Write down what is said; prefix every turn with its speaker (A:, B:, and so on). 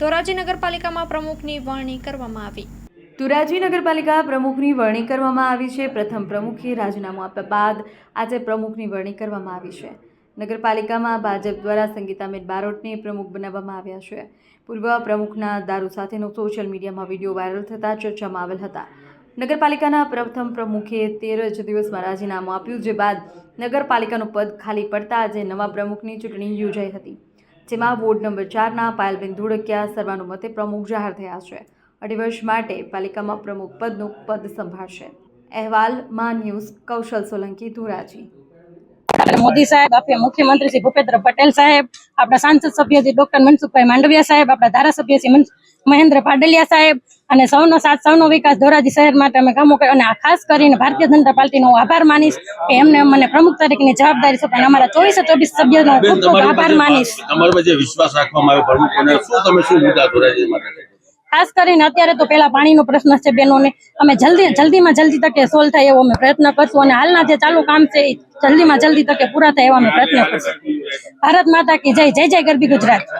A: ધોરાજી નગરપાલિકામાં પ્રમુખની વરણી કરવામાં આવી.
B: ધોરાજી નગરપાલિકા પ્રમુખની વરણી કરવામાં આવી છે. પ્રથમ પ્રમુખે રાજીનામું આપ્યા બાદ આજે પ્રમુખની વરણી કરવામાં આવી છે. નગરપાલિકામાં ભાજપ દ્વારા સંગીતાબેન બારોટને પ્રમુખ બનાવવામાં આવ્યા છે. પૂર્વ પ્રમુખના દારૂ સાથેનો સોશિયલ મીડિયામાં વીડિયો વાયરલ થતાં ચર્ચામાં આવેલ હતા. નગરપાલિકાના પ્રથમ પ્રમુખે તેર જ દિવસમાં રાજીનામું આપ્યું, જે બાદ નગરપાલિકાનું પદ ખાલી પડતા આજે નવા પ્રમુખની ચૂંટણી યોજાઈ હતી. જેમાં વોર્ડ નંબર ચારના પાયલબેન ધોળકિયા સર્વાનુમતે પ્રમુખ જાહેર થયા છે. અઢી વર્ષ માટે પાલિકામાં પ્રમુખ પદનું પદ સંભાળશે. અહેવાલ, માં ન્યૂઝ, કૌશલ સોલંકી, ધોરાજી.
C: મોદી સાહેબ, આપણે મુખ્યમંત્રી શ્રી ભૂપેન્દ્ર પટેલ સાહેબ, આપણા સાંસદ સભ્ય શ્રી ડોક્ટર મનસુખભાઈ માંડવિયા સાહેબ, આપણા ધારાસભ્ય શ્રી મહેન્દ્ર પાડલિયા સાહેબ અને સૌનો સાથ સૌનો વિકાસ ધોરાજી શહેર માટે અમે કામો કર્યા અને ખાસ કરીને ભારતીય જનતા પાર્ટીનો હું આભાર માનીશ કે એમને મને પ્રમુખ તરીકેની જવાબદારી સોંપી અમારા ચોવીસે ચોવીસ સભ્યોનો ખૂબ ખૂબ આભાર માનીશ.
D: તમારા જે વિશ્વાસ રાખવામાં આવ્યો પ્રમુખોને શું તમે શું મુદ્દા ધોરાજી માટે?
C: ખાસ કરીને અત્યારે તો પેલા પાણીનો પ્રશ્ન છે બહેનોને અમે જલ્દી જલ્દીમાં જલ્દી તકે સોલ્વ થાય એવો અમે પ્રયત્ન કરશું અને હાલના જે ચાલુ કામ છે એ જલ્દીમાં જલ્દી તકે પૂરા થાય એવા અમે પ્રયત્ન કરશું. ભારત માતા કી જય જય જય ગરબી ગુજરાત.